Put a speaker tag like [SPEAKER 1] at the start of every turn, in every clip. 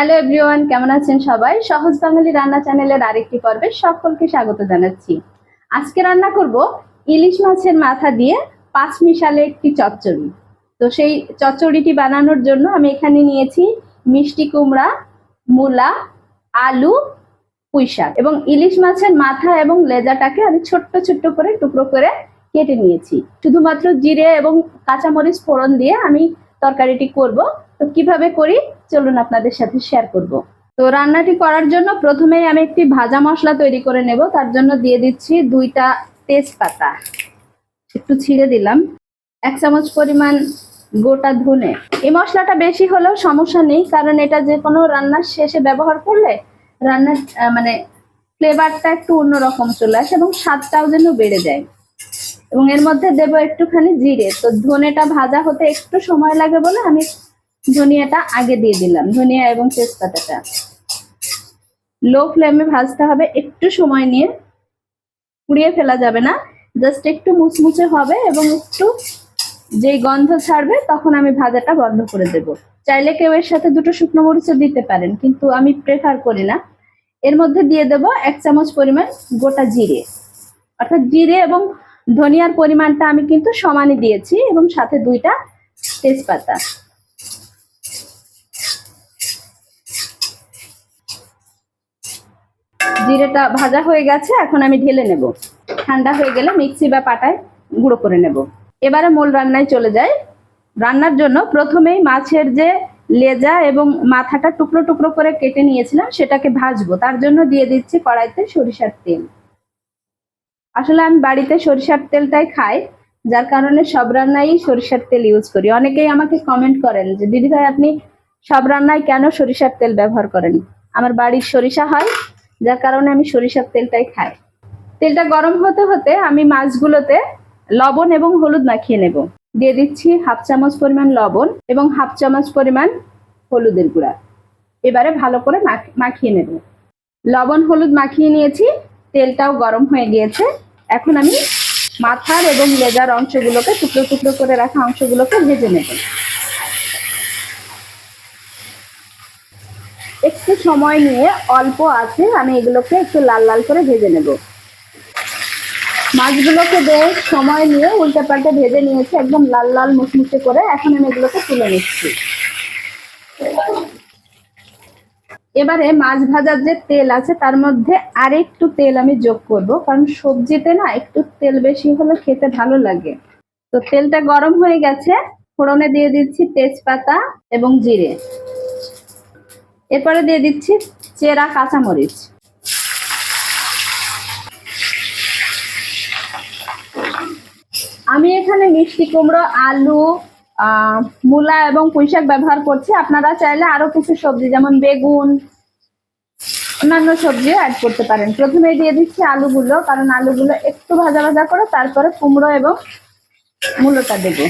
[SPEAKER 1] Hello everyone, কেমন আছেন সবাই? সহজ বাঙালি রান্না চ্যানেলের আরেকটি পর্বে সকলকে স্বাগত জানাচ্ছি। আজকে রান্না করব ইলিশ মাছের মাথা দিয়ে পাঁচ মিশালে একটি চচ্চড়ি। তো সেই চচ্চড়িটি বানানোর জন্য আমি এখানে নিয়েছি মিষ্টি কুমড়া, মূলা, আলু, পুঁই শাক এবং ইলিশ মাছের মাথা এবং লেজাটাকে আমি ছোট্ট ছোট্ট করে টুকরো করে কেটে নিয়েছি। শুধুমাত্র জিরে এবং কাঁচামরিচ ফোড়ন দিয়ে আমি তরকারিটি করব। তো কীভাবে করি? চলুন আপনাদের সাথে শেয়ার করব। তো রান্নাটি করার জন্য প্রথমেই আমি একটি ভাজা মশলা তৈরি করে নেব। তার জন্য দিয়ে দিচ্ছি দুইটা তেজপাতা। একটু ছিঁড়ে দিলাম। এক চামচ পরিমাণ গোটা ধনে। এই মশলাটা বেশি হলেও সমস্যা নেই, কারণ এটা যে কোনো রান্নার শেষে ব্যবহার করলে রান্নার মানে ফ্লেভারটা একটু অন্যরকম চলে আসে এবং স্বাদটাও যেন বেড়ে যায়। এবং এর মধ্যে দেবো একটুখানি জিরে। তো ধনেটা ভাজা হতে একটু সময় লাগে বলে আমি ধনিয়াটা আগে দিয়ে দিলাম, ধনিয়া এবং তেজপাতাটা। লো ফ্লেমে ভাজতে হবে, একটু সময় নিয়ে পুড়িয়ে ফেলা যাবে না, জাস্ট একটু মুচমুচে হবে এবং একটু যেই গন্ধ ছাড়বে তখন আমি ভাজাটা বন্ধ করে দেব। চাইলে কেউ এর সাথে দুটো শুকনো মরিচও দিতে পারেন, কিন্তু আমি প্রেফার করি না। এর মধ্যে দিয়ে দেব এক চামচ পরিমাণ গোটা জিরে। অর্থাৎ জিরে এবং ধনিয়ার পরিমাণটা আমি কিন্তু সমানই দিয়েছি এবং সাথে দুইটা তেজপাতা। জিরেটা ভাজা হয়ে গেছে, এখন আমি ঢেলে নেব। ঠান্ডা হয়ে গেলে মিক্সি বা পাটায় গুঁড়ো করে নেব। এবারে মূল রান্নায় চলে যাই। রান্নার জন্য প্রথমেই মাছের যে লেজা এবং মাথাটা টুকরো টুকরো করে কেটে নিয়েছিলাম, সেটাকে ভাজবো। তার জন্য দিয়ে দিচ্ছি কড়াইতে সরিষার তেল। আসলে আমি বাড়িতে সরিষার তেলটাই খাই, যার কারণে সব রান্নায় সরিষার তেল ইউজ করি। অনেকেই আমাকে কমেন্ট করেন যে, দিদি ভাই, আপনি সব রান্নায় কেন সরিষার তেল ব্যবহার করেন? আমার বাড়ির সরিষা হয় যার কারণে আমি সরিষার তেলটাই খাই। তেলটা গরম হতে হতে আমি মাছগুলোতে লবণ এবং হলুদ মাখিয়ে নেব। দিয়ে দিচ্ছি হাফ চামচ পরিমাণ লবণ এবং হাফ চামচ পরিমাণ হলুদের গুঁড়া। এবারে ভালো করে মাখ- মাখিয়ে নেব। লবণ, হলুদ মাখিয়ে নিয়েছি, তেলটাও গরম হয়ে গিয়েছে। এখন আমি মাথার এবং লেজার অংশগুলোকে টুকরো টুকরো করে রাখা অংশগুলোকে ভেজে নেব। একটু সময় নিয়ে অল্প আছে, আমি এগুলোকে একটু লাল লাল করে ভেজে নেব। মাছগুলোকে বেশ সময় নিয়ে উল্টে পাল্টে ভেজে নিয়েছি, একদম লাল লাল মুচমুচে করে এখন আমি এগুলোকে তুলে নিচ্ছি। এবারে মাছ ভাজার যে তেল আছে, তার মধ্যে আরেকটু তেল আমি যোগ করব, কারণ সবজিতে না একটু তেল বেশি হলে খেতে ভালো লাগে। তো তেলটা গরম হয়ে গেছে, ফোড়নে দিয়ে দিচ্ছি তেজপাতা এবং জিরে। এরপরে দিয়ে দিচ্ছি চেরা কাঁচামরিচ। আমি এখানে মিষ্টি কুমড়ো, আলু মূলা এবং পুঁইশাক ব্যবহার করছি। আপনারা চাইলে আরও কিছু সবজি, যেমন বেগুন, অন্যান্য সবজিও অ্যাড করতে পারেন। প্রথমে দিয়ে দিচ্ছি আলুগুলো, কারণ আলুগুলো একটু ভাজা ভাজা করে তারপরে কুমড়ো এবং মূলোটা দেবো।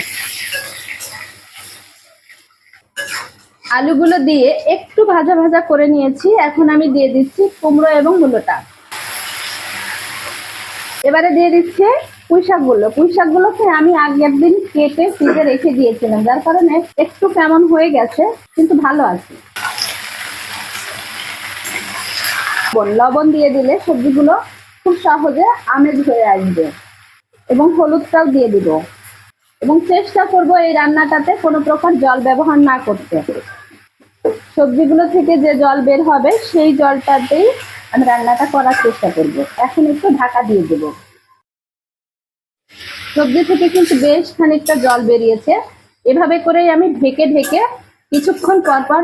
[SPEAKER 1] আলুগুলো দিয়ে একটু ভাজা ভাজা করে নিয়েছি। এখন আমি দিয়ে দিচ্ছি কুমড়ো এবং মূলোটা। এবারে দিয়ে দিচ্ছে পুঁই শাকগুলো। পুঁই শাকগুলোকে আমি আগের দিন কেটে ফ্রিজে রেখে দিয়েছিলাম। যার কারণে একটু কেমন হয়ে গেছে, কিন্তু ভালো আছে। লবণ লবণ দিয়ে দিলে সবজিগুলো খুব সহজে আমেজ হয়ে আসবে এবং হলুদটাও দিয়ে দিব। এবং চেষ্টা করব এই রান্নাটাতে কোনো প্রকার জল ব্যবহার না করতে। সবজিগুলো থেকে যে জল বের হবে, সেই জলটাতেই আমি রান্নাটা করার চেষ্টা করব। এখন একটু ঢাকা দিয়ে দেব। সবজি থেকে কিন্তু বেশ খানিকটা জল বেরিয়েছে। এভাবে করেই আমি ঢেকে ঢেকে কিছুক্ষণ পর পর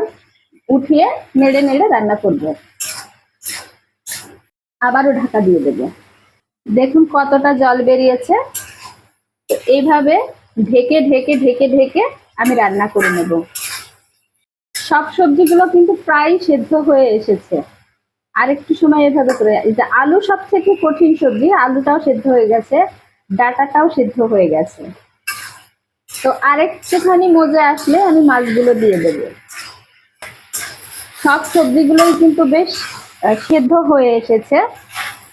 [SPEAKER 1] উঠিয়ে নেড়ে নেড়ে রান্না করব। আবারও ঢাকা দিয়ে দেব। দেখুন কতটা জল বেরিয়েছে। এইভাবে ঢেকে ঢেকে ঢেকে ঢেকে আমি রান্না করে নেব। সব সবজিগুলো কিন্তু প্রায় সেদ্ধ হয়ে এসেছে। আর একটু সময় এভাবে করে আলু সব থেকে কঠিন সবজি, আলুটাও সেদ্ধ হয়ে গেছে, ডাটাটাও সেদ্ধ হয়ে গেছে। তো আরেকটুখানি মজা আসলে আমি মাছগুলো দিয়ে দেব। সব সবজিগুলোই কিন্তু বেশ সেদ্ধ হয়ে এসেছে।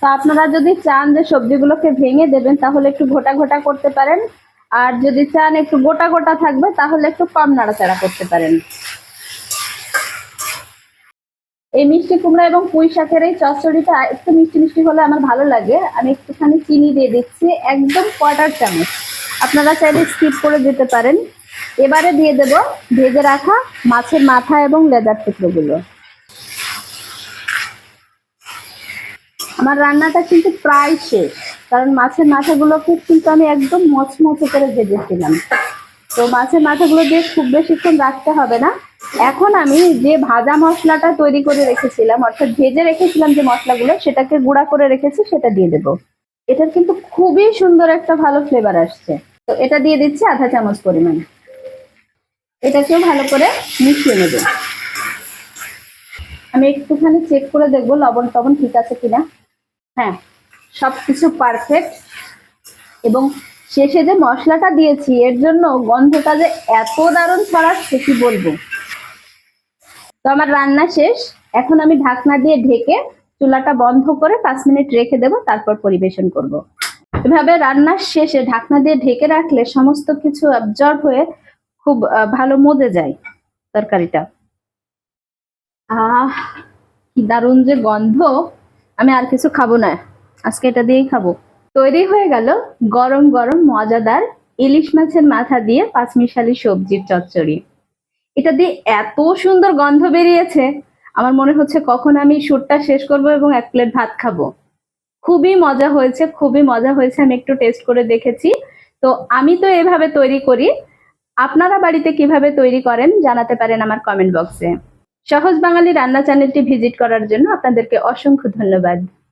[SPEAKER 1] তো আপনারা যদি চান যে সবজিগুলোকে ভেঙে দেবেন, তাহলে একটু ঘোটা ঘোটা করতে পারেন। আর যদি চান একটু গোটা গোটা থাকবে, তাহলে একটু কম নাড়াচাড়া করতে পারেন। এই মিষ্টি কুমড়া এবং পুঁই শাকের এই চচ্চড়িটা একটু মিষ্টি মিষ্টি হলে আমার ভালো লাগে। আমি একটুখানি চিনি দিয়ে দিচ্ছি, একদম কোয়ার্টার চামচ। আপনারা চাইলে স্কিপ করে যেতে পারেন। এবারে দিয়ে দেব ভেজে রাখা মাছের মাথা এবং লেদার টুকরোগুলো। আমার রান্নাটা কিন্তু প্রায় শেষ, কারণ মাছের মাথাগুলোকে কিন্তু আমি একদম মচমচে করে ভেজেছিলাম। তো মাছের মাথাগুলো দিয়ে খুব বেশিক্ষণ রাখতে হবে না। এখন আমি যে ভাজা মশলাটা তৈরি করে রেখেছিলাম, অর্থাৎ ভেজে রেখেছিলাম যে মশলাগুলো, সেটাকে গুঁড়া করে রেখেছি, সেটা দিয়ে দেবো। এটার কিন্তু খুবই সুন্দর একটা ভালো ফ্লেভার আসছে। তো এটা দিয়ে দিচ্ছি আধা চামচ পরিমাণ। এটাকেও ভালো করে মিশিয়ে নেব। আমি একটুখানি চেক করে দেখব লবণ টবণ ঠিক আছে কিনা। হ্যাঁ সব কিছু পারফেক্ট এবং শেষে যে মশলাটা দিয়েছি, এর জন্য গন্ধটা যে এত দারুণ ছড়াচ্ছে, কি বলব? তো আমার রান্না শেষ। এখন আমি ঢাকনা দিয়ে ঢেকে চুলাটা বন্ধ করে পাঁচ মিনিট রেখে দেবো, তারপর পরিবেশন করব। এভাবে রান্নার শেষে ঢাকনা দিয়ে ঢেকে রাখলে সমস্ত কিছু অবজর্ব হয়ে খুব ভালো মজে যায় তরকারিটা। আহ, কি দারুণ যে গন্ধ! আমি আর কিছু খাব না, আজকে এটা দিয়েই খাব। তৈরি হয়ে গেল গরম গরম মজাদার ইলিশ মাছের মাথা দিয়ে পাঁচমিশালি সবজির চচ্চড়ি। এটা দিয়ে এত সুন্দর গন্ধ বেরিয়েছে, আমার মনে হচ্ছে কখন আমি শুটটা শেষ করব এবং এক প্লেট ভাত খাব। খুবই মজা হয়েছে, খুবই মজা হয়েছে, আমি একটু টেস্ট করে দেখেছি। তো আমি তো এভাবে তৈরি করি, আপনারা বাড়িতে কীভাবে তৈরি করেন জানাতে পারেন আমার কমেন্ট বক্সে সহজ বাঙালি রান্না চ্যানেলটি ভিজিট করার জন্য আপনাদেরকে অসংখ্য ধন্যবাদ।